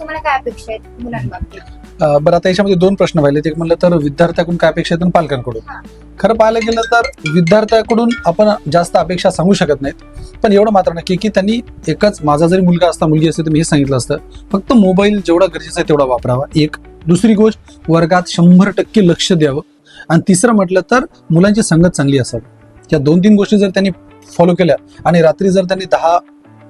तुम्हाला काय अपेक्षा आहेत मुलांबाबतीत? अं, बरं आता याच्यामध्ये दोन प्रश्न पाहिले एक म्हणलं तर विद्यार्थ्याकडून काय अपेक्षा आहेत आणि पालकांकडून. खरं पाहायला गेलं तर विद्यार्थ्याकडून आपण जास्त अपेक्षा सांगू शकत नाहीत. पण एवढं मात्र नक्की की त्यांनी एकच माझा जरी मुलगा असता मुलगी असते तर मी हे सांगितलं असतं. फक्त मोबाईल जेवढा गरजेचा आहे तेवढा वापरावा. एक. दुसरी गोष्ट वर्गात शंभर टक्के लक्ष द्यावं. आणि तिसरं म्हटलं तर मुलांची संगत चांगली असावी. या दोन तीन गोष्टी जर त्यांनी फॉलो केल्या आणि रात्री जर त्यांनी दहा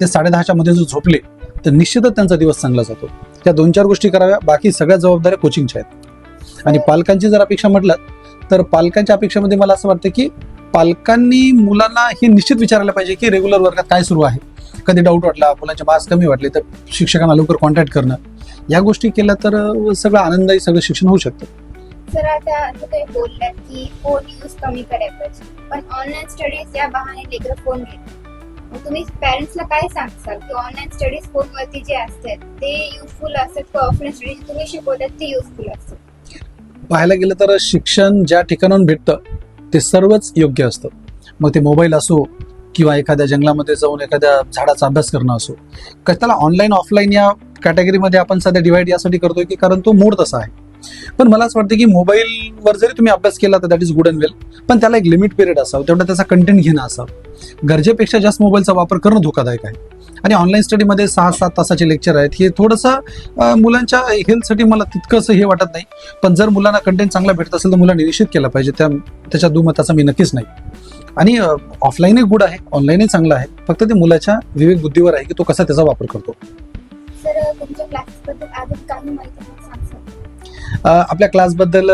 ते साडेदहाच्या मध्ये जर झोपले तर निश्चितच त्यांचा दिवस चांगला जातो. त्या दोन चार गोष्टी कराव्या. बाकी सगळ्या जबाबदाऱ्या कोचिंगच्या आहेत. आणि पालकांची जर अपेक्षा म्हटलं तर पालकांच्या अपेक्षेमध्ये मला असं वाटतं की पालकांनी मुलांना हे निश्चित विचारायला पाहिजे की रेग्युलर वर्गात काय सुरू आहे. कधी डाऊट वाटला मुलांचे मार्क्स कमी वाटले तर शिक्षकांना लवकर कॉन्टॅक्ट करणं. या गोष्टी केल्या तर सगळं आनंदायी सगळं शिक्षण होऊ शकतं. सर आता तुम्ही बोललात की फोन यूज कमी करायला पाहिजे. पण ऑनलाईन स्टडीज या बहाने लेकर फोन घेतात. तुम्ही पॅरेंट्सला काय सांगसाल? की ऑनलाईन स्टडीज फोनवरती जे असतात ते युजफुल असतात की ऑफलाईन स्टडीज तुम्ही शिकवतात ते युजफुल असतात. पाहायला गेलं तर शिक्षण ज्या ठिकाणाहून भेटतं ते सर्वच योग्य असतं. मग ते मोबाईल असो किंवा एखाद्या जंगलामध्ये जाऊन एखाद्या झाडाचा अभ्यास करणं असो. त्याला ऑनलाईन ऑफलाईन या कॅटेगरीमध्ये आपण सध्या डिवाइड यासाठी करतोय की कारण तो मूड तसा आहे. पण मला असं वाटतं की मोबाईलवर जरी तुम्ही अभ्यास केला तर that is good and well पण त्याला एक लिमिट पिरियड असावं तेवढा त्याचा कंटेंट घेणं असावं. गरजेपेक्षा जास्त मोबाईलचा वापर करणं धोकादायक आहे. आणि ऑनलाईन स्टडीमध्ये सहा सात तासाचे लेक्चर आहेत. हे थोडंसं मुलांच्या हेल्थसाठी मला तितकंसं हे वाटत नाही. पण जर मुलांना कंटेंट चांगला भेटत असेल तर मुलांनी निश्चित केला पाहिजे. त्या त्याच्या दुमताचा मी नक्कीच नाही. आणि ऑफलाईनही गुड आहे. ऑनलाईनही चांगलं आहे. फक्त ते मुलाच्या विवेक बुद्धीवर आहे की तो कसा त्याचा वापर करतो. सर तुमच्या क्लासेसबद्दल अजून काही माहिती आपल्या क्लासबद्दल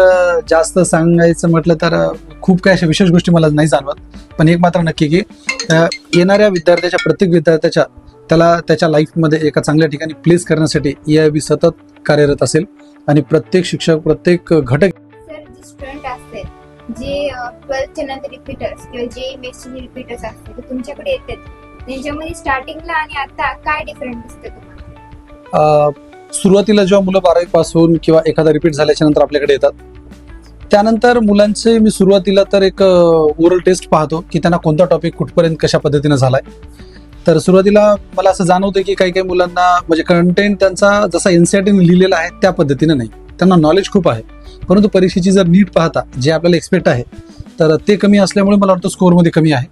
जास्त सांगायचं म्हटलं तर खूप काही अशा विशेष गोष्टी मला नाही जाणवत. पण एक मात्र नक्की की येणाऱ्या विद्यार्थ्याच्या प्रत्येक विद्यार्थ्याच्या त्याला त्याच्या लाईफमध्ये एका चांगल्या ठिकाणी प्लेस करण्यासाठी ए आय बी सतत कार्यरत असेल. आणि प्रत्येक शिक्षक प्रत्येक घटक जे स्टुडंट असतात जे ट्वेल्थच्या नंतर रिपीटर्स किंवा जे रिपीटर्स असतात ते तुमच्याकडे येतात. त्यांच्यामध्ये स्टार्टिंगला आणि आता काय डिफरंट दिसतं तुम्हाला? सुरुवातीला जेव्हा मुलं बारावी पासून किंवा एखादा रिपीट झाल्याच्यानंतर आपल्याकडे येतात त्यानंतर मुलांचे मी सुरुवातीला तर एक ओरल टेस्ट पाहतो की त्यांना कोणता टॉपिक कुठपर्यंत कशा पद्धतीनं झालाय. तर सुरुवातीला मला असं जाणवतं की काही काही मुलांना म्हणजे कंटेंट त्यांचा जसा एनसीआयटीने लिहिलेला आहे त्या पद्धतीनं नाही. त्यांना नॉलेज खूप आहे. परंतु परीक्षेची जर नीट पाहता जे आपल्याला एक्सपेक्ट आहे तर ते कमी असल्यामुळे मला वाटतं स्कोअरमध्ये कमी आहे.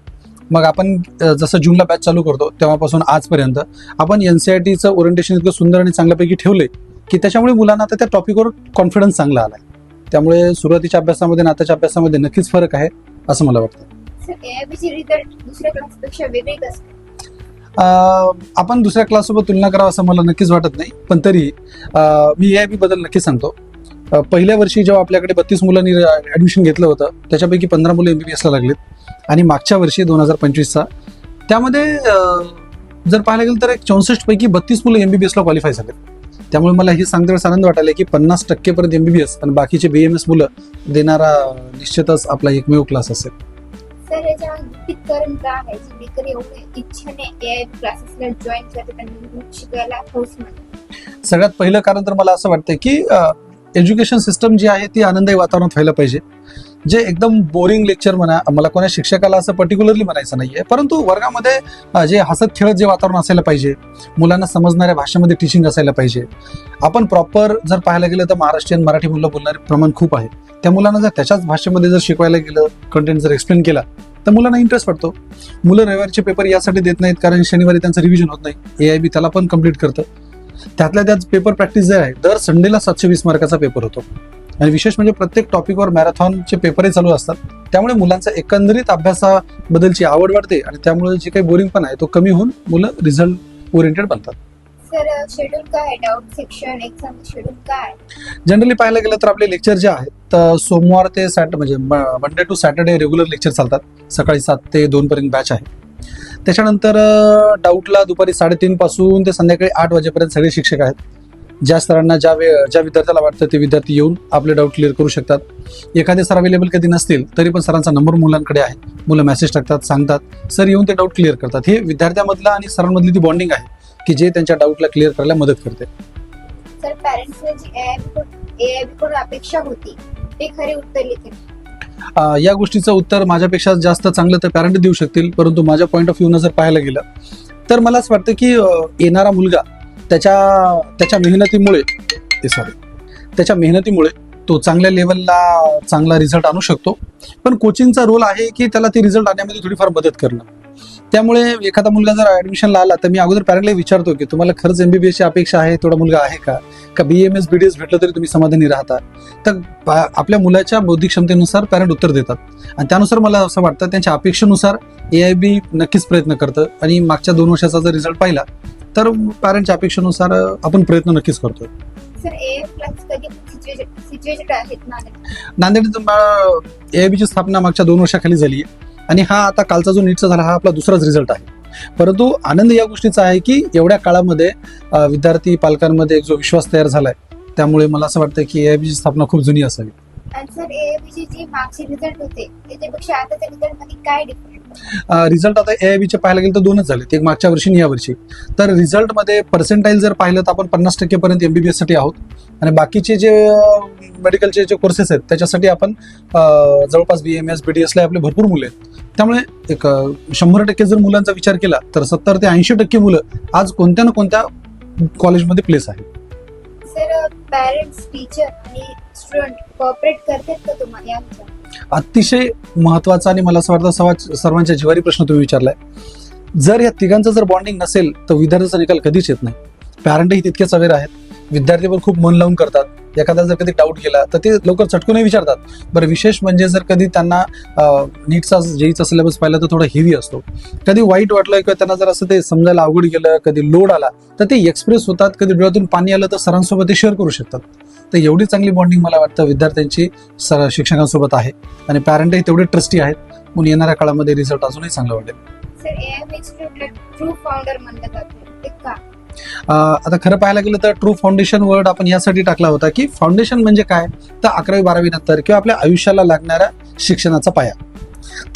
मग आपण जसं जूनला बॅच चालू करतो तेव्हापासून आजपर्यंत आपण एन सी आर टीचं ओरिएंटेशन इतकं सुंदर आणि चांगल्यापैकी ठेवले की त्याच्यामुळे मुलांना आता त्या टॉपिकवर कॉन्फिडन्स चांगला आलाय. त्यामुळे सुरुवातीच्या अभ्यासामध्ये आताच्या अभ्यासामध्ये नक्कीच फरक आहे असं मला वाटतं. आपण दुसऱ्या क्लाससोबत तुलना करावं असं मला नक्कीच वाटत नाही पण तरी मी ए बी बद्दल नक्कीच सांगतो. पहिल्या वर्षी जेव्हा आपल्याकडे बत्तीस मुलांनी ऍडमिशन घेतलं होतं त्याच्यापैकी पंधरा मुलं एमबीबीएसला लागलीत. आणि मागच्या वर्षी दोन हजार पंचवीसचा. त्यामध्ये जर पाहायला गेलं तर एक चौसष्ट पैकी बत्तीस मुलं एमबीबीएसला क्वालिफाय झाले. त्यामुळे मला हे सांगता वेळेस आनंद वाटायला की पन्नास टक्केपर्यंत एमबीबीएस आणि बाकीचे बीएमएस मुलं देणारा निश्चितच आपला एकमेव क्लास असेल. सर याच्या किती कारण काय आहे? जे लेकर एवढे इच्छेने एआयबी क्लासेसला जॉईन करतात आणि शिकायला हौस म्हणतात सगळ्यात पहिलं कारण तर मला असं वाटतं की एज्युकेशन सिस्टम जी आहे ती आनंदायी वातावरणात व्हायला पाहिजे. जे एकदम बोरिंग लेक्चर म्हणा मला कोणा शिक्षकाला असं पर्टिक्युलरली म्हणायचं नाहीये. परंतु वर्गामध्ये जे हसत खेळत जे वातावरण असायला पाहिजे मुलांना समजणाऱ्या भाषेमध्ये टीचिंग असायला पाहिजे. आपण प्रॉपर जर पाहायला गेलं तर महाराष्ट्रीयन मराठी मुलं बोलणारे प्रमाण खूप आहे. त्या मुलांना जर त्याच्याच भाषेमध्ये जर शिकवायला गेलं कंटेंट जर एक्सप्लेन केला तर मुलांना इंटरेस्ट पडतो. मुलं रविवारचे पेपर यासाठी देत नाहीत कारण शनिवारी त्यांचं रिव्हिजन होत नाही. ए आय बी त्याला पण कंप्लीट करतं. त्यातल्या त्यात पेपर प्रॅक्टिस जे आहे दर संडेला सातशे वीस मार्काचा पेपर होतो. आणि विशेष म्हणजे प्रत्येक टॉपिकवर मॅरेथॉनचे पेपरही चालू असतात. त्यामुळे मुलांचा एकंदरीत अभ्यासाबद्दलची आवड वाढते आणि त्यामुळे जे काही बोरिंग पण आहे तो कमी होऊन मुलं रिझल्ट ओरिएंटेड बनतात. जनरली पाहायला गेलं तर आपले लेक्चर जे आहेत सोमवार ते सॅट म्हणजे Monday to Saturday regular lecture चालतात. सकाळी सात ते दोन पर्यंत बॅच आहे. त्याच्यानंतर डाऊटला दुपारी साडेतीन पासून ते संध्याकाळी आठ वाजेपर्यंत सगळे शिक्षक आहेत. ज्या सरांना ज्या वेळ ज्या विद्यार्थ्याला वाटतं ते विद्यार्थी येऊन आपले डाऊट क्लिअर करू शकतात. एखादे सर अवेलेबल कधी नसतील तरी पण सरांचा नंबर मुलांकडे आहे. मुलं मेसेज टाकतात सांगतात. सर येऊन ते डाऊट क्लिअर करतात. हे विद्यार्थ्यामधला आणि सरांमधली ती बॉन्डिंग आहे की जे त्यांच्या डाऊटला क्लिअर करायला मदत करते. सर पॅरेंट्सला जी एआयबी एआयबी कडून अपेक्षा होती ते खरे उत्तर या गोष्टीचं उत्तर माझ्यापेक्षा जास्त चांगलं तर पॅरेंट देऊ शकतील परंतु माझ्या पॉईंट ऑफ व्ह्यूनं जर पाहायला गेलं तर मला असं वाटतं की येणारा मुलगा त्याच्या त्याच्या मेहनतीमुळे ते सॉरी त्याच्या मेहनतीमुळे तो चांगल्या लेवलला चांगला रिझल्ट आणू शकतो. पण कोचिंगचा रोल आहे की त्याला ते रिझल्ट आणण्यामध्ये थोडीफार मदत करणं. त्यामुळे एखादा मुलगा जर ऍडमिशनला आला तर मी अगोदर पॅरेंटला विचारतो की तुम्हाला खरंच एमबीबीएस ची अपेक्षा आहे तेवढा मुलगा आहे का? का B M S B D S भेटलं तरी तुम्ही समाधानी राहता? तर आपल्या मुलाच्या बौद्धिक क्षमतेनुसार पॅरेंट उत्तर देतात. आणि त्यानुसार मला असं वाटतं त्यांच्या अपेक्षेनुसार ए आय बी नक्कीच प्रयत्न करतं. आणि मागच्या दोन वर्षाचा जर रिझल्ट पाहिला तर पॅरेंटच्या अपेक्षेनुसार आपण प्रयत्न नक्कीच करतो नांदेड ए आय बीची स्थापना मागच्या दोन वर्षाखाली झाली आहे आणि हा आता कालचा जो नीटचा झाला हा आपला दुसराच रिझल्ट आहे. परंतु आनंद या गोष्टीचा आहे की एवढ्या काळामध्ये विद्यार्थी पालकांमध्ये एक जो विश्वास तयार झालाय त्यामुळे मला असं वाटतं की ए आय बीची स्थापना खूप जुनी असावी. रिझल्ट आता ए आय बीचे पाहायला गेलं तर दोनच झाले एक मागच्या वर्षी आणि या वर्षी. तर रिझल्टमध्ये पर्सेंटाईल जर पाहिलं तर आपण पन्नास टक्केपर्यंत एमबीबीएससाठी आहोत. आणि बाकीचे जे मेडिकलचे जे कोर्सेस आहेत त्याच्यासाठी आपण जवळपास B M S B D एसला आपले भरपूर मुलं आहेत. त्यामुळे एक शंभर टक्के जर मुलांचा विचार केला तर सत्तर ते ऐंशी टक्के मुलं आज कोणत्या ना कोणत्या कॉलेजमध्ये प्लेस आहेत. सर पेरेंट्स टीचर आणि स्टुडंट कॉपरेट करतात का तुम्हाला याच्या अतिशय महत्त्वाचा आणि मला असं वाटतं सर्वांच्या जिवारी प्रश्न तुम्ही विचारलाय. जर या तिघांचं जर बॉन्डिंग नसेल तर विद्यार्थ्याचा निकाल कधीच येत नाही. पॅरेंटही तितकेच अवेअर आहेत. विद्यार्थी पण खूप मन लावून करतात. एखादा जर कधी डाऊट केला तर ते लवकर चटकूनही विचारतात. बरं विशेष म्हणजे जर कधी त्यांना नीटचा जेईचा सिलेबस पाहिला तर थोडा हेवी असतो. कधी वाईट वाटलं किंवा त्यांना जर असं ते समजायला अवघड गेलं कधी लोड आला तर ते एक्सप्रेस होतात. कधी डोळ्यातून पाणी आलं तर सरांसोबत ते शेअर करू शकतात. तर एवढी चांगली बॉन्डिंग मला वाटतं विद्यार्थ्यांची सर शिक्षकांसोबत आहे. आणि पॅरेंटही तेवढे ट्रस्टी आहेत. म्हणून येणाऱ्या काळामध्ये रिझल्ट अजूनही चांगला वाटेल. आता खरं पाहायला गेलं तर ट्रू फाउंडेशन वर्ड आपण यासाठी टाकला होता की फाउंडेशन म्हणजे काय? तर अकरावी बारावी नंतर किंवा आपल्या आयुष्याला लागणाऱ्या शिक्षणाचा पाया.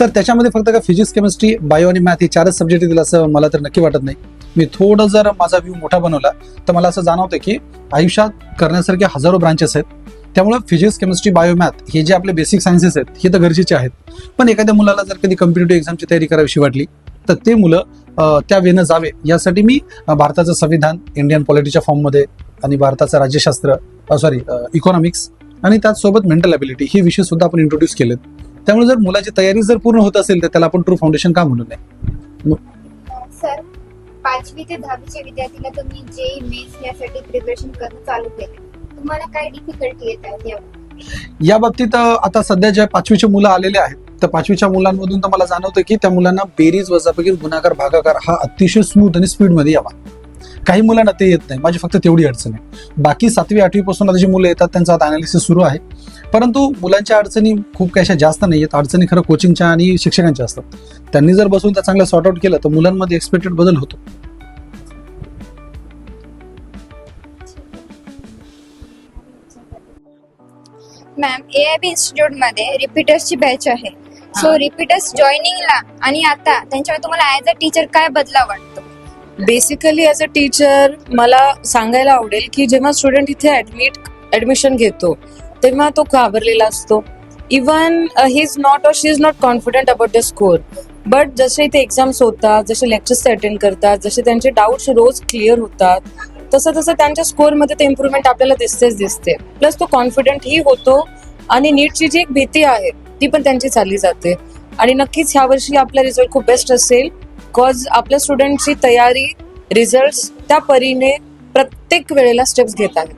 तर त्याच्यामध्ये फक्त का फिजिक्स केमिस्ट्री बायो आणि मॅथ हे चारच सब्जेक्ट दिलं असं मला तर नक्की वाटत नाही. मी थोडं जर माझा व्ह्यू मोठा बनवला तर मला असं जाणवतं की आयुष्यात करण्यासारखे हजारो ब्रांचेस आहेत. त्यामुळे फिजिक्स केमिस्ट्री बायो मॅथ हे जे आपले बेसिक सायन्सेस आहेत हे तर गरजेचे आहेत. पण एखाद्या मुलाला जर कधी कम्पिटेटिव्ह एक्झामची तयारी करावीशी वाटली तर ते मुलं त्या वेनं जावे. यासाठी मी भारताचं संविधान इंडियन पॉलिटीच्या फॉर्ममध्ये आणि भारताचं राज्यशास्त्र सॉरी इकॉनॉमिक्स आणि त्याचसोबत मेंटल अबिलिटी हे विषय सुद्धा आपण इंट्रोड्यूस केलेत. त्यामुळे जर मुलाची तयारी जर पूर्ण होत असेल तर त्याला आपण ट्रू फाउंडेशन का म्हणू नये? सर पाचवी ते दहावीच्या विद्यार्थीला तुम्ही जे मेन्स यासाठी प्रिपरेशन करणं चालू केलं तुम्हाला काय डिफिकल्टी येत यावर? या बाबतीत आता सध्या ज्या पाचवीचे मुलं आलेले आहेत तर पाचवीच्या मुलांमधून तर मला जाणवतं की त्या मुलांना बेरीज वजापैकी गुणाकार भागाकार हा अतिशय स्मूथ आणि स्पीडमध्ये यावा. काही मुलांना ते येत नाही. माझी फक्त तेवढी अडचण आहे. बाकी सातवी आठवीपासून आता जी मुलं येतात त्यांचा आता अनालिसिस सुरू आहे. परंतु मुलांच्या अडचणी खूप काही अशा जास्त नाही आहेत अडचणी खरं कोचिंगच्या आणि शिक्षकांच्या असतात. त्यांनी जर बसून त्या चांगलं सॉर्ट आउट केलं तर मुलांमध्ये एक्सपेक्टेड बदल होतो. मॅम ए आय बी इन्स्टिट्यूटमध्ये रिपीटर्सची बॅच आहे. सो रिपीटर्स जॉईनिंगला आणि आता त्यांच्यावर तुम्हाला ऍज अ टीचर काय बदलाव वाटतो? बेसिकली ॲज अ टीचर मला सांगायला आवडेल की जेव्हा स्टुडंट इथे ऍडमिट ऍडमिशन घेतो तेव्हा तो घाबरलेला असतो. Even he is not or she is not confident about the score but जसे इथे एक्झाम्स होतात जसे लेक्चर्स अटेंड करतात जसे त्यांचे डाऊट्स रोज क्लिअर होतात तसं तसं त्यांच्या स्कोअरमध्ये ते इम्प्रुव्हमेंट आपल्याला दिसतेच दिसते. प्लस तो कॉन्फिडंटही होतो आणि नीटची जी एक भीती आहे ती पण त्यांची चालली जाते. आणि नक्कीच ह्यावर्षी आपला रिझल्ट खूप बेस्ट असेल. बिकॉज आपल्या स्टुडंटची तयारी रिझल्ट त्या परीने प्रत्येक वेळेला स्टेप्स घेत आहेत.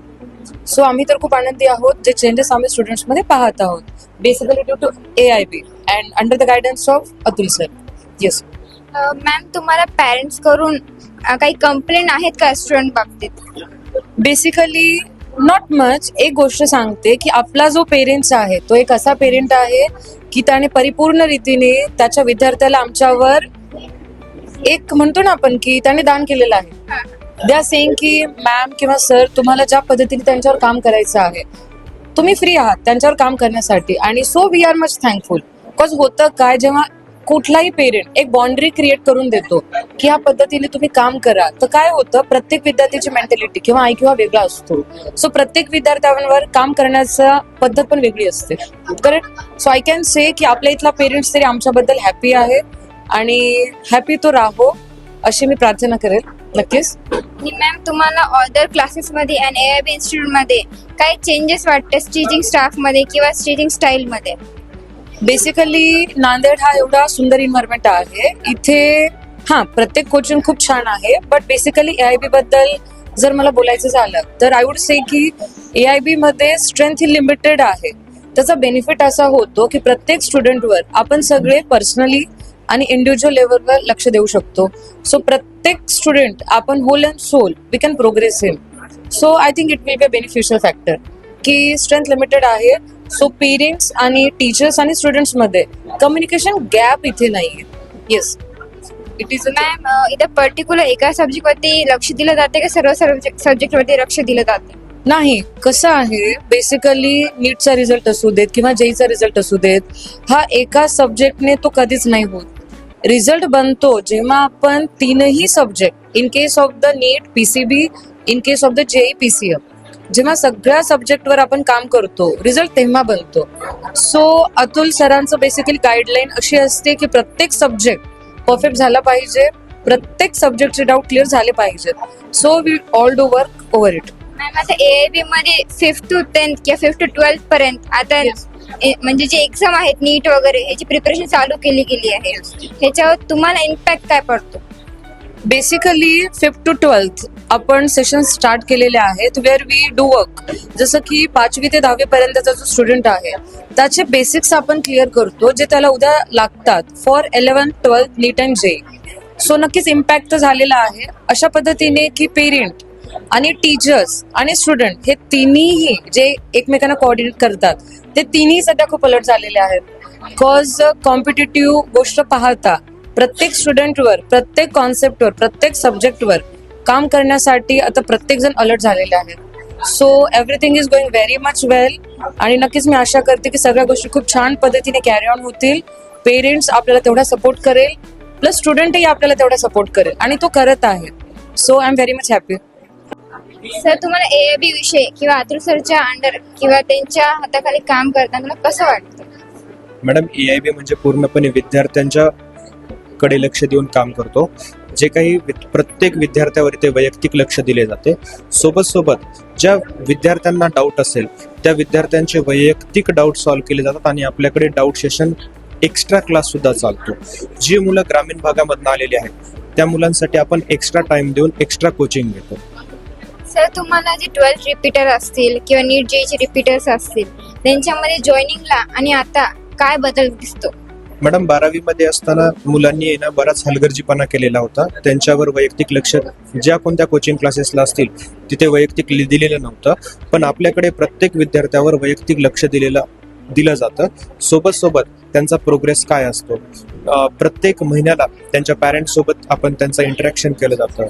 सो आम्ही तर खूप आनंदी आहोत. जे चेंजेस आम्ही स्टुडंट्समध्ये पाहत आहोत. Basically due to A I B and under the guidance of Atul sir yes ma'am तुम्हाला पॅरेंट्स करून अ, काही कंप्लेंट आहेत का स्टुडंट बाबतीत? बेसिकली नॉट मच एक गोष्ट सांगते की आपला जो पेरेंट्स आहे तो एक असा पेरेंट आहे की त्याने परिपूर्ण रीतीने त्याच्या विद्यार्थ्याला आमच्यावर एक म्हणतो ना आपण की त्याने दान केलेलं आहे. दे आर सेईंग की मॅम किंवा सर तुम्हाला ज्या पद्धतीने त्यांच्यावर काम करायचं आहे तुम्ही फ्री आहात त्यांच्यावर काम करण्यासाठी. आणि so we are much thankful because होतं काय जेव्हा कुठलाही पेरेंट एक बाउंड्री क्रिएट करून देतो की ह्या पद्धतीने तुम्ही काम करा. तर काय होतं? प्रत्येक विद्यार्थ्याची मेंटॅलिटी किंवा आय किंवा वेगळा असतो. सो प्रत्येक विद्यार्थ्यांवर काम करण्याचं पद्धत पण वेगळी असते. Correct so I can say की आपल्या इथला पेरेंट्स तरी आमच्याबद्दल हॅपी आहे आणि हॅपी तो राहो अशी मी प्रार्थना करेल. नक्कीच? आणि मॅम तुम्हाला ऑदर क्लासेसमध्ये आणि ए आय बी इन्स्टिट्यूटमध्ये काही चेंजेस वाटते? स्टिचिंग स्टाफमध्ये किंवा स्टिचिंग स्टाईलमध्ये बेसिकली नांदेड हा एवढा सुंदर इन्व्हायरमेंट आहे. इथे हा प्रत्येक कोचिंग खूप छान आहे. But basically A I B बद्दल जर मला बोलायचं झालं तर आय वुड से की ए आय बी मध्ये स्ट्रेंथ ही लिमिटेड आहे. त्याचा बेनिफिट असा होतो की प्रत्येक स्टुडंटवर आपण सगळे पर्सनली आणि इंडिव्हिज्युअल लेवलवर लक्ष देऊ शकतो. सो प्रत्येक स्टुडंट आपण whole and soul we can progress him so I think it will be a beneficial factor की स्ट्रेंथ लिमिटेड आहे सो पेरेंट्स आणि टीचर्स आणि स्टुडंट्समध्ये कम्युनिकेशन गॅप इथे नाहीये. येस इट इज मॅम इथं पर्टिक्युलर एका सब्जेक्टवरती लक्ष दिलं जाते का सर्व सब्जेक्ट सब्जेक्टवरती लक्ष दिलं जाते? नाही. कसं आहे? बेसिकली नीटचा रिझल्ट असू देत किंवा जेईचा रिझल्ट असू देत हा एका सब्जेक्टने तो कधीच नाही होत. रिझल्ट बनतो जेव्हा आपण तीनही subject in case of the NEET PCB in case of the JEE PCM जेव्हा सगळ्या सब्जेक्टवर आपण काम करतो रिझल्ट तेव्हा बनतो. सो अतुल सरांचं बेसिकली गाईडलाईन अशी असते की प्रत्येक सब्जेक्ट परफेक्ट झाला पाहिजे प्रत्येक सब्जेक्टचे डाऊट क्लिअर झाले पाहिजेत. So we all do work over it ma'am आता ए आय बी मध्ये फिफ्थ टू टेन्थ किंवा फिफ्थ टू ट्वेल्थ पर्यंत आता. ए- म्हणजे जे एक्झाम आहेत नीट वगैरे ह्याची प्रिपरेशन चालू केली गेली आहे. ह्याच्यावर तुम्हाला इम्पॅक्ट काय पडतो? बेसिकली फिफ्थ टू ट्वेल्थ आपण सेशन स्टार्ट केलेले आहेत वेअर वी डू वर्क जसं की पाचवी ते दहावी पर्यंतचा जो स्टुडंट आहे त्याचे बेसिक्स आपण क्लिअर करतो जे त्याला उद्या लागतात for eleven twelfth NEET and J. So नक्कीच इम्पॅक्ट तर झालेला आहे. अशा पद्धतीने की पेरेंट आणि टीचर्स आणि स्टुडंट हे तिन्हीही जे एकमेकांना कोऑर्डिनेट करतात ते तिन्ही सध्या खूप अलर्ट झालेले आहेत. बिकॉज कॉम्पिटेटिव्ह गोष्ट पाहता प्रत्येक स्टुडंटवर प्रत्येक कॉन्सेप्टवर प्रत्येक सब्जेक्टवर काम करण्यासाठी आता प्रत्येक जण अलर्ट झालेले आहेत. So everything is going very much well आणि नक्कीच मी आशा करते की सगळ्या गोष्टी खूप छान पद्धतीने कॅरी ऑन होतील. पेरेंट्स आपल्याला तेवढा सपोर्ट करेल. प्लस स्टुडंटही आपल्याला तेवढा सपोर्ट करेल. आणि तो करत आहे. So I am very much happy sir तुम्हाला ए आय बी विषय किंवा अतुल सरच्या अंडर किंवा त्यांच्या हाताखाली काम करताना कसं वाटतं? मॅडम ए आय बी म्हणजे पूर्णपणे विद्यार्थ्यांच्या कडे लक्ष देऊन काम करतो. जे काही प्रत्येक विद्यार्थ्यावर ते वैयक्तिक लक्ष दिले जाते. सोबत सोबत ज्या विद्यार्थ्यांना डाऊट असेल त्या विद्यार्थ्यांचे वैयक्तिक डाऊट सॉल्व्ह केले जातात आणि आपल्याकडे डाऊट सेशन एक्स्ट्रा क्लास सुद्धा चालतो. जी मुलं ग्रामीण भागामधून आलेली आहेत त्या मुलांसाठी आपण एक्स्ट्रा टाइम देऊन एक्स्ट्रा कोचिंग घेतो. सर तुम्हाला जे ट्वेल्थ रिपीटर असतील किंवा नीट जेचे रिपीटर्स असतील त्यांच्यामध्ये जॉईनिंगला आणि आता काय बदल दिसतो? मॅडम बारावीमध्ये असताना मुलांनी ना बराच हलगर्जीपणा केलेला होता. त्यांच्यावर वैयक्तिक लक्ष ज्या कोणत्या कोचिंग क्लासेसला असतील तिथे वैयक्तिक लि- दिलेलं नव्हतं. पण आपल्याकडे प्रत्येक विद्यार्थ्यावर वैयक्तिक लक्ष दिलेलं दिलं जातं. सोबत सोबत त्यांचा प्रोग्रेस काय असतो? प्रत्येक महिन्याला त्यांच्या पॅरेंट्स सोबत आपण त्यांचं इंटरॅक्शन केलं जातं.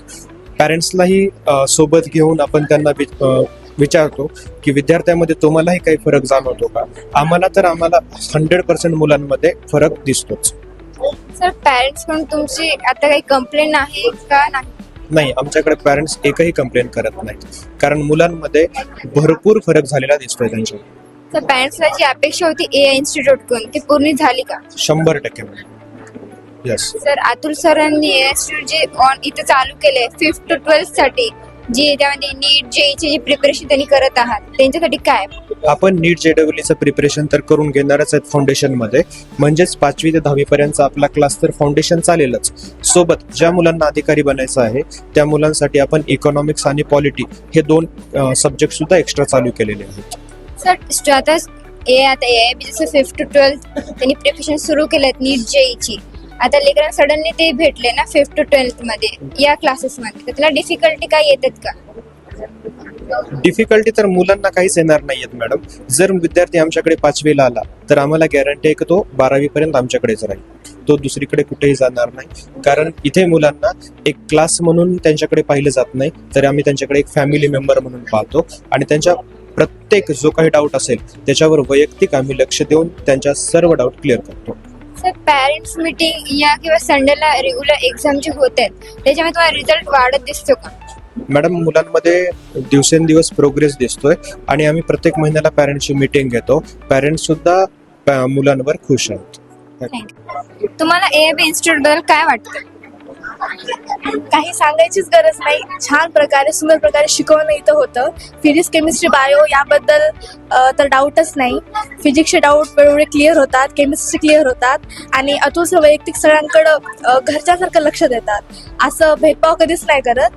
पॅरेंट्सलाही सोबत घेऊन आपण त्यांना वि- विचारतो की विद्यार्थ्यामध्ये तुम्हालाही काही फरक जाणवतो का? आम्हाला तर आम्हाला हंड्रेड पर्सेंट मुलांमध्ये फरक दिसतोच. सर पॅरेंट्स म्हणून तुमची आता काही कंप्लेंट आहे का नाही? नाही आमच्याकडे पॅरेंट्स एकही कंप्लेंट करत नाहीत. कारण मुलांमध्ये भरपूर फरक झालेला दिसतोय त्यांच्या तर पॅरेंट्सला जी अपेक्षा होती ए आय इन्स्टिट्यूटकडून ती पूर्ण झाली का? शंभर टक्के येस सर अतुल सरांनी ए इन्स्टिट्यूट जे ऑन इथं चालू केले फिफ्थ टू ट्वेल्थसाठी जे त्यामध्ये नीट जेईचे जे प्रिपरेशन त्यांनी करत आहात त्यांच्यासाठी काय? आपण नीट जेडब्ल्यूचं प्रिपरेशन तर करून घेणारच आहेत फाउंडेशनमध्ये म्हणजेच पाचवी ते दहावी पर्यंतचा आपला क्लास तर फाउंडेशन चालेलच. सोबत ज्या मुलांना अधिकारी बनायचं आहे त्या मुलांसाठी आपण इकॉनॉमिक्स आणि पॉलिटी हे दोन सब्जेक्ट सुद्धा एक्स्ट्रा चालू केलेले आहेत. सर स्ट- आता ए आता ए आय बी जसं फिफ्थ टू ट्वेल्थ त्यांनी प्रिपरेशन सुरू केलेत नीट जेईची आता लेकरांना सडनली ते भेटले ना फिफ्थ टू ट्वेल्थमध्ये या क्लासेस मध्ये. तर त्याला डिफिकल्टी काय येतात का? डिफिकल्टी तर मुलांना काहीच येणार नाहीयेत मॅडम जर विद्यार्थी आमच्याकडे पाचवीला आला तर आम्हाला गॅरंटी आहे की तो बारावी पर्यंत आमच्याकडेच राहील. तो दुसरीकडे कुठेही जाणार नाही. कारण इथे मुलांना एक क्लास म्हणून त्यांच्याकडे पाहिलं जात नाही तर आम्ही त्यांच्याकडे एक फॅमिली मेंबर म्हणून पाहतो. आणि त्यांच्या प्रत्येक जो काही डाऊट असेल त्याच्यावर वैयक्तिक आम्ही लक्ष देऊन त्यांच्या सर्व डाऊट क्लिअर करतो. सर पॅरेंट्स मीटिंग या किंवा संडेला रेग्युलर एक्झाम जे होत आहेत त्याच्यामध्ये तुम्हाला रिझल्ट वाढत दिसतो का? मॅडम मुलांमध्ये दिवसेंदिवस प्रोग्रेस दिसतोय आणि आम्ही प्रत्येक महिन्याला पॅरेंट्सची मीटिंग घेतो. पॅरेंट्स सुद्धा मुलांवर खुश आहेत. तुम्हाला ए बी इन्स्टिट्यूटबद्दल काय वाटतं? काही सांगायचीच गरज नाही. छान प्रकारे सुंदर प्रकारे शिकवणं इथं होतं. फिजिक्स केमिस्ट्री बायो याबद्दल तर डाऊटच नाही. फिजिक्सचे डाऊट वेळोवेळी क्लिअर होतात केमिस्ट्री क्लिअर होतात आणि अतुल वैयक्तिक सगळ्यांकडं घरच्यासारखं लक्ष देतात. असं भेदभाव कधीच नाही करत.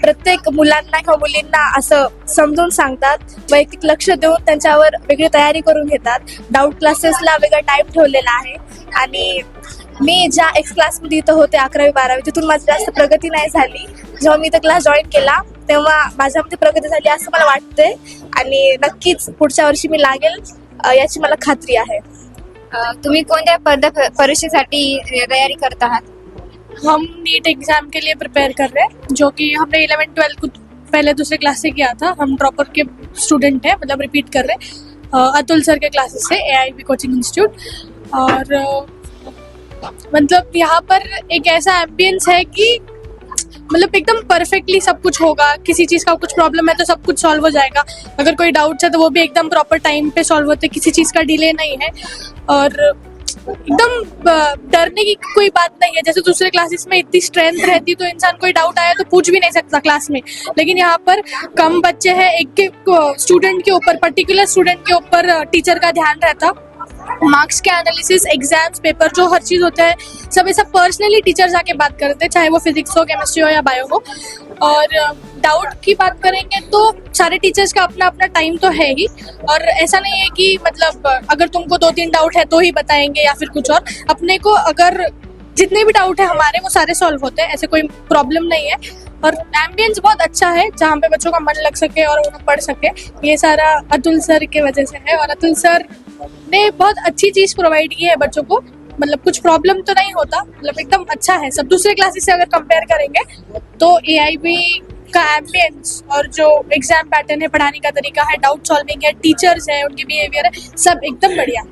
प्रत्येक मुलांना किंवा मुलींना असं समजून सांगतात वैयक्तिक लक्ष देऊन त्यांच्यावर वेगळी तयारी करून घेतात. डाऊट क्लासेसला वेगळा टाईम ठेवलेला आहे. आणि मी ज्या एक्स क्लासमध्ये इथं होते अकरावी बारावी तिथून माझी जास्त प्रगती नाही झाली. जेव्हा मी इथं क्लास जॉईन केला तेव्हा माझ्यामध्ये प्रगती झाली असं मला वाटतंय. आणि नक्कीच पुढच्या वर्षी मी लागेल याची मला खात्री आहे. तुम्ही कोणत्या पद परीक्षेसाठी तयारी करत आहात? हम नीट एग्जाम के लिए प्रिपेयर कर रहे हैं जो कि हमने इलेवन ट्वेल्थ कुछ पहले दूसरे क्लास से किया था। हम प्रॉपर के स्टूडेंट हैं मतलब रिपीट कर रहे हैं। अतुल सर के क्लासेस से ए कोचिंग इंस्टीट्यूट और मतलब यहाँ पर एक ऐसा एम्बियंस है कि मतलब एकदम परफेक्टली सब कुछ होगा, किसी चीज़ का कुछ प्रॉब्लम है तो सब कुछ सॉल्व हो जाएगा। अगर कोई डाउट्स है तो वो भी एकदम प्रॉपर टाइम पे सॉल्व होते, किसी चीज़ का डिले नहीं है। और एकदम डरने की कोई बात नहीं है। जैसे दूसरे क्लासेस में इतनी स्ट्रेंथ रहती तो इंसान कोई डाउट आया तो पूछ भी नहीं सकता क्लास में। लेकिन यहाँ पर कम बच्चे हैं, एक के स्टूडेंट के ऊपर पर्टिकुलर स्टूडेंट के ऊपर टीचर का ध्यान रहता। मार्क्स के एनालिसिस एग्ज़ाम्स पेपर जो हर चीज़ होता है, सब ऐसा पर्सनली टीचर्स आके बात करते हैं, चाहे वो फिजिक्स हो केमिस्ट्री हो या बायो हो। और डाउट की बात करेंगे तो सारे टीचर्स का अपना अपना टाइम तो है ही। और ऐसा नहीं है कि मतलब अगर तुमको दो तीन डाउट है तो ही बताएँगे या फिर कुछ और। अपने को अगर जितने भी डाउट है हमारे, वो सारे सॉल्व होते हैं, ऐसे कोई प्रॉब्लम नहीं है। और एम्बियंस बहुत अच्छा है, जहाँ पे बच्चों का मन लग सके और उन्हें पढ़ सके। ये सारा अतुल सर के वजह से है। और अतुल सर ने बहुत अच्छी चीज़ प्रोवाइड की है बच्चों को। मतलब कुछ प्रॉब्लम तो नहीं होता मतलब एकदम अच्छा है। सब दूसरे क्लासेस से अगर कंपेयर करेंगे तो ए का एम्बियंस और जो एग्ज़ाम पैटर्न है, पढ़ाने का तरीका है डाउट सॉल्विंग है टीचर्स है, उनके बिहेवियर है, सब एकदम बढ़िया।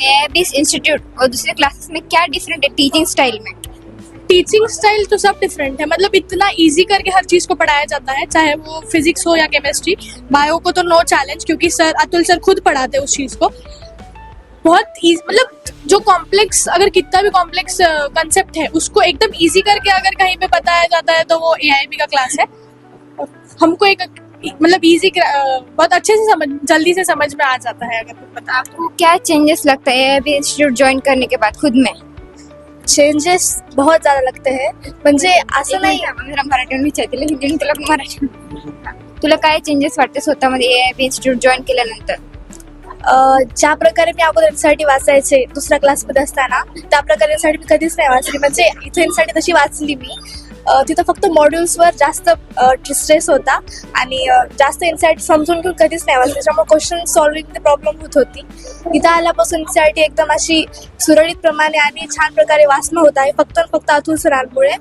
है एबीस इंस्टीट्यूट और दूसरे क्लासेस में क्या डिफरेंट है टीचिंग स्टाइल में? टीचिंग स्टाइल तो सब डिफरेंट है। मतलब इतना इजी करके हर चीज़ को पढ़ाया जाता है, चाहे वो फिजिक्स हो या केमिस्ट्री बायो को तो नो चैलेंज क्योंकि सर अतुल सर खुद पढ़ाते उस चीज़ को। बहुत मतलब जो कॉम्प्लेक्स अगर कितना भी कॉम्प्लेक्स कंसेप्ट है, उसको एकदम इजी करके अगर कहीं पे बताया जाता है तो वो एआईबी का क्लास है। हमको एक मतलब इजी बहुत अच्छे से समझ, जल्दी से समझ में आ जाता है अगर आपको क्या चेंजेस लगता है? एबी इंस्टीट्यूट ज्वाइन करने के बाद खुद में? चेंजेस बहुत ज़्यादा लगते हैं। म्हणजे असं नाही जरा मराठीतून विचारतील हिंदी तुला मराठी तुला काय चेंजेस वाटते स्वतःमध्ये एबी इंस्टीट्यूट जॉईन केल्यानंतर? ज्या प्रकारे मी अगोदरसाठी वाचायचे दुसऱ्या क्लासमध्ये असताना त्या प्रकारे साठी मी कधीच नाही वाचली. म्हणजे इथे साठी तशी वाचली मी. तिथं फक्त मॉड्यूल्सवर जास्त स्ट्रेस होता. आणि जास्त इन्साईट समजून घेऊन कधीच नाही वाचली त्याच्यामुळे क्वेश्चन सॉल्विंग प्रॉब्लेम होत होती. इथं आल्यापासून साठी एकदम अशी सुरळीत प्रमाणे आणि छान प्रकारे वाचणं होत आहे. फक्त आणि फक्त अतुल सरांमुळे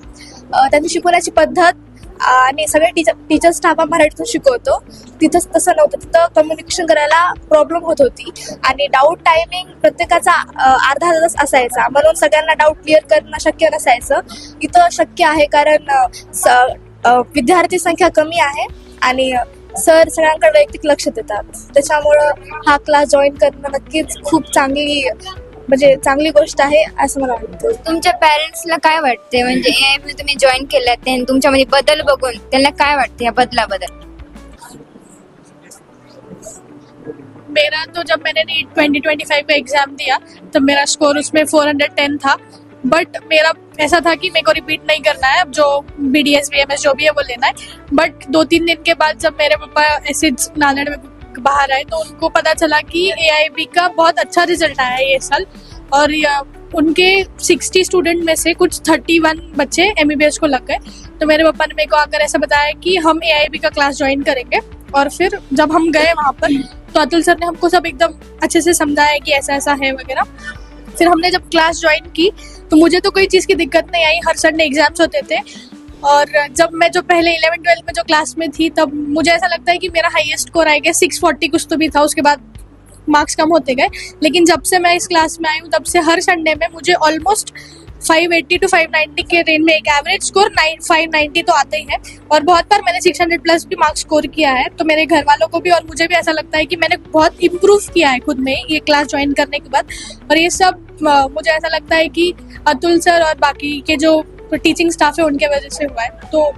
अ, त्यांची शिकवण्याची पद्धत आणि सगळे टीचर टीचर स्टाफ मराठीतून शिकवतो. तिथं तसं नव्हतं तिथं कम्युनिकेशन करायला प्रॉब्लेम होत होती. आणि डाऊट टायमिंग प्रत्येकाचा अर्धा तास असायचा. म्हणून सगळ्यांना डाऊट क्लिअर करणं शक्य नसायचं. इथं शक्य आहे कारण स- विद्यार्थी संख्या कमी आहे आणि सर सगळ्यांकडे वैयक्तिक लक्ष देतात. त्याच्यामुळं हा क्लास जॉईन करणं नक्कीच खूप चांगली म्हणजे चांगली गोष्ट आहे असं मला वाटतं. तुमच्या पॅरेंट्सला काय वाटते म्हणजे तुम्ही जॉईन केलं ते तुमच्यामध्ये बदल बघून त्यांना काय वाटते या बदलाबद्दल? मेरा तो जब मैंने नीट ट्वेंटी ट्वेंटी फाइव का एग्ज़ाम दिया तब मेरा स्कोर उसमें फोर हंड्रेड टेन था। बट मेरा ऐसा था कि मेरे को रिपीट नहीं करना है। अब जो B D S B M S जो भी है वो लेना है। बट दो तीन दिन के बाद जब मेरे पापा ऐसे नांदेड़ में बाहर आए तो उनको पता चला कि AIB का बहुत अच्छा रिज़ल्ट आया है ये साल। और उनके 60 स्टूडेंट में से कुछ 31 बच्चे MBBS को लग गए। तो मेरे पापा ने मेरे को आकर ऐसा बताया कि हम AIB का क्लास ज्वाइन करेंगे। और फिर जब हम गए वहाँ पर तो अतुल सर ने हमको सब एकदम अच्छे से समझाया कि ऐसा ऐसा है वगैरह। फिर हमने जब क्लास ज्वाइन की तो मुझे तो कोई चीज़ की दिक्कत नहीं आई। हर संडे एग्ज़ाम्स होते थे। और जब मैं जो पहले इलेवन ट्वेल्थ में जो क्लास में थी, तब मुझे ऐसा लगता है कि मेरा हाईएस्ट स्कोर आएगा। सिक्स फोर्टी कुछ तो भी था, उसके बाद मार्क्स कम होते गए। लेकिन जब से मैं इस क्लास में आई हूँ, तब से हर संडे में मुझे ऑलमोस्ट 580 टू 590 के रेंज में एक एवरेज स्कोर 590 तो आता ही है। और बहुत बार मैंने 600 प्लस भी मार्क्स स्कोर किया है तो मेरे घर वालों को भी और मुझे भी ऐसा लगता है कि मैंने बहुत इम्प्रूव किया है खुद में ये क्लास ज्वाइन करने के बाद। और ये सब मुझे ऐसा लगता है कि अतुल सर और बाकी के जो जो टीचिंग स्टाफ है उनके वजह से हुआ है। तो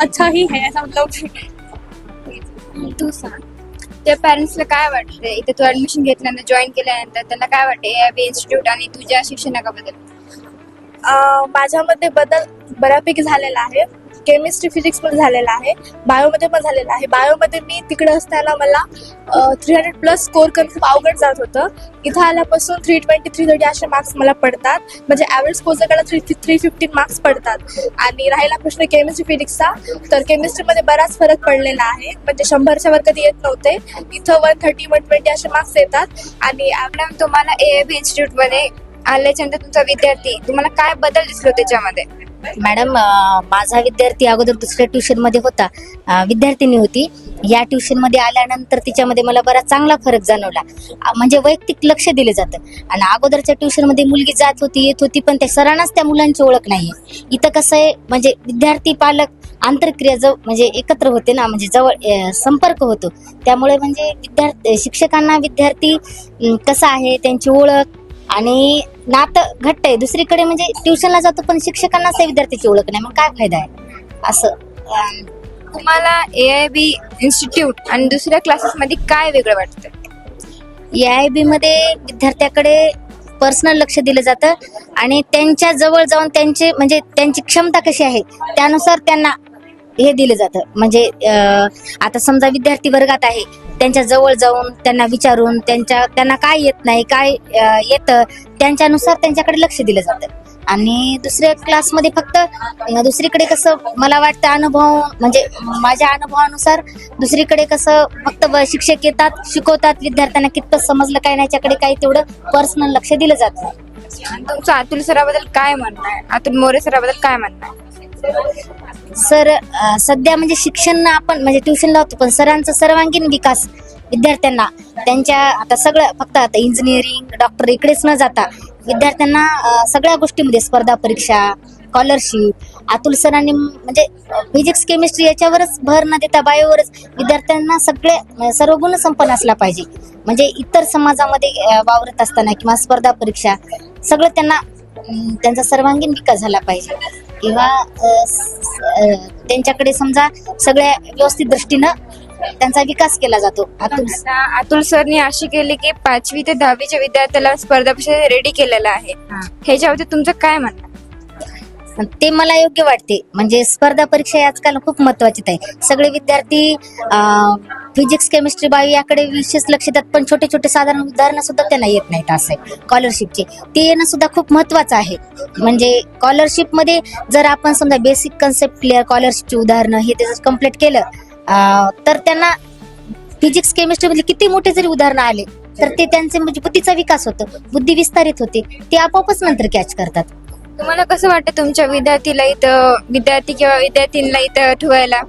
अच्छा ही है ऐसा मतलब तू सांग त्या पॅरेंट्सला काय वाटतंय इथे तू ऍडमिशन घेतल्यानंतर जॉईन केल्यानंतर त्यांना काय वाटतं ए इन्स्टिट्यूट आणि तुझ्या शिक्षणाबद्दल? अं, माझ्यामध्ये बदल बऱ्यापैकी झालेला आहे. केमिस्ट्री फिजिक्स पण झालेला आहे. बायोमध्ये पण झालेला आहे. बायोमध्ये मी तिकडे असताना मला थ्री हंड्रेड प्लस स्कोर करणं खूप अवघड जात होतं. इथं आल्यापासून थ्री ट्वेंटी थ्री थर्टी असे मार्क्स मला पडतात. म्हणजे average score three three fifteen marks पडतात. आणि राहिला प्रश्न केमिस्ट्री फिजिक्सचा तर केमिस्ट्रीमध्ये बराच फरक पडलेला आहे. म्हणजे शंभरच्या वर कधी येत नव्हते. इथं वन थर्टी वन ट्वेंटी असे मार्क्स येतात. आणि मॅम तुम्हाला ए बी इन्स्टिट्यूटमध्ये आल्याच्यानंतर तुमचा विद्यार्थी तुम्हाला काय बदल दिसलो त्याच्यामध्ये? मॅडम माझा विद्यार्थी अगोदर दुसऱ्या ट्युशनमध्ये होता. विद्यार्थिनी होती. या ट्युशनमध्ये आल्यानंतर तिच्यामध्ये मला बराच चांगला फरक जाणवला. म्हणजे वैयक्तिक लक्ष दिलं जातं. आणि अगोदरच्या ट्युशनमध्ये मुलगी जात होती येत होती पण त्या सरांनाच त्या मुलांची ओळख नाही इथं कसं आहे म्हणजे विद्यार्थी पालक आंतरक्रिया जव म्हणजे एकत्र होते ना म्हणजे जवळ संपर्क होतो. त्यामुळे म्हणजे विद्यार्थी शिक्षकांना विद्यार्थी कसा आहे त्यांची ओळख आणि नातं घट्ट आहे. दुसरीकडे म्हणजे ट्युशनला जातो पण शिक्षकांना विद्यार्थ्याची ओळख नाही. मग काय फायदा आहे? असं. अं, तुम्हाला ए आय बी इन्स्टिट्यूट आणि दुसऱ्या क्लासेस मध्ये काय वेगळं वाटतं ए आय बी मध्ये विद्यार्थ्याकडे पर्सनल लक्ष दिलं जातं आणि त्यांच्या जवळ जाऊन त्यांचे म्हणजे त्यांची क्षमता कशी आहे त्यानुसार त्यांना हे दिलं जातं. म्हणजे आता समजा विद्यार्थी वर्गात आहे त्यांच्या जवळ जाऊन त्यांना विचारून त्यांच्या त्यांना काय येत नाही काय येतं त्यांच्यानुसार त्यांच्याकडे लक्ष दिलं जातं. आणि दुसऱ्या क्लासमध्ये फक्त दुसरीकडे कसं मला वाटतं अनुभव म्हणजे माझ्या अनुभवानुसार दुसरीकडे कसं फक्त शिक्षक येतात शिकवतात विद्यार्थ्यांना कितपत समजलं काय नाही याच्याकडे काही तेवढं पर्सनल लक्ष दिलं जातं. तुमचं अतुल सराबद्दल काय म्हणणं आहे? अतुल मोरे सराबद्दल काय म्हणणं आहे? सर सध्या म्हणजे शिक्षण आपण म्हणजे ट्युशन लावतो पण सरांचा सर्वांगीण विकास विद्यार्थ्यांना त्यांच्या आता सगळं फक्त आता इंजिनिअरिंग डॉक्टर इकडेच न जाता विद्यार्थ्यांना सगळ्या गोष्टीमध्ये स्पर्धा परीक्षा स्कॉलरशिप अतुल सरांनी म्हणजे फिजिक्स केमिस्ट्री याच्यावरच भर न देता बायोवरच विद्यार्थ्यांना सगळे सर्व गुण संपन्न असला पाहिजे. म्हणजे इतर समाजामध्ये वावरत असताना किंवा स्पर्धा परीक्षा सगळं त्यांना त्यांचा सर्वांगीण विकास झाला पाहिजे किंवा त्यांच्याकडे समजा सगळ्या व्यवस्थित दृष्टीनं त्यांचा विकास केला जातो अतुल अतुल सरनी अशी केली की पाचवी ते दहावीच्या विद्यार्थ्याला स्पर्धा रेडी केलेला आहे हा. ह्याच्यावरती तुमचं काय म्हणणं? ते मला योग्य वाटते. म्हणजे स्पर्धा परीक्षा आजकाल खूप महत्वाची आहे. सगळे विद्यार्थी फिजिक्स केमिस्ट्री बायो याकडे विशेष लक्ष देतात पण छोटे छोटे साधारण उदाहरणं सुद्धा त्यांना येत नाहीत असं. स्कॉलरशिपचे ते येणं सुद्धा खूप महत्वाचं आहे. म्हणजे स्कॉलरशिपमध्ये जर आपण समजा बेसिक कन्सेप्ट क्लिअर स्कॉलरशिपची उदाहरणं हे त्याचं कंप्लीट केलं तर त्यांना फिजिक्स केमिस्ट्रीमधले किती मोठे जरी उदाहरणं आले तर ते त्यांचे म्हणजे बुद्धीचा विकास होतो. बुद्धी विस्तारित होते. ते आपोआपच नंतर कॅच करतात. तुम्हाला कसं वाटतं तुमच्या विद्यार्थीला इथं विद्यार्थी किंवा विद्यार्थींना इथं ठेवायला?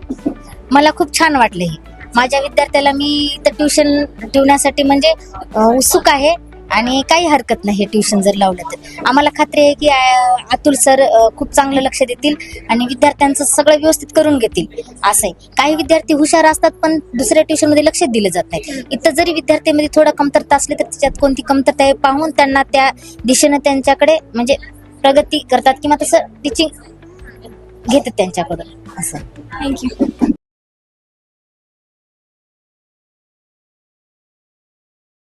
मला खूप छान वाटलं हे. माझ्या विद्यार्थ्याला मी इथं ट्युशन ठेवण्यासाठी म्हणजे अं, उत्सुक आहे आणि काही हरकत नाही हे ट्युशन जर लावलं तर. आम्हाला खात्री आहे की अं, अतुल सर खूप चांगलं लक्ष देतील आणि विद्यार्थ्यांचं सगळं व्यवस्थित करून घेतील. असं आहे. काही विद्यार्थी हुशार असतात पण दुसऱ्या ट्युशनमध्ये लक्ष दिलं जात नाही. इथं जरी विद्यार्थ्यामध्ये थोडं कमतरता असली तर त्याच्यात कोणती कमतरता आहे पाहून त्यांना त्या दिशेनं त्यांच्याकडे म्हणजे प्रगती करतात किंवा तसं टीचिंग घेतात त्यांच्याकडून असं. थँक्यू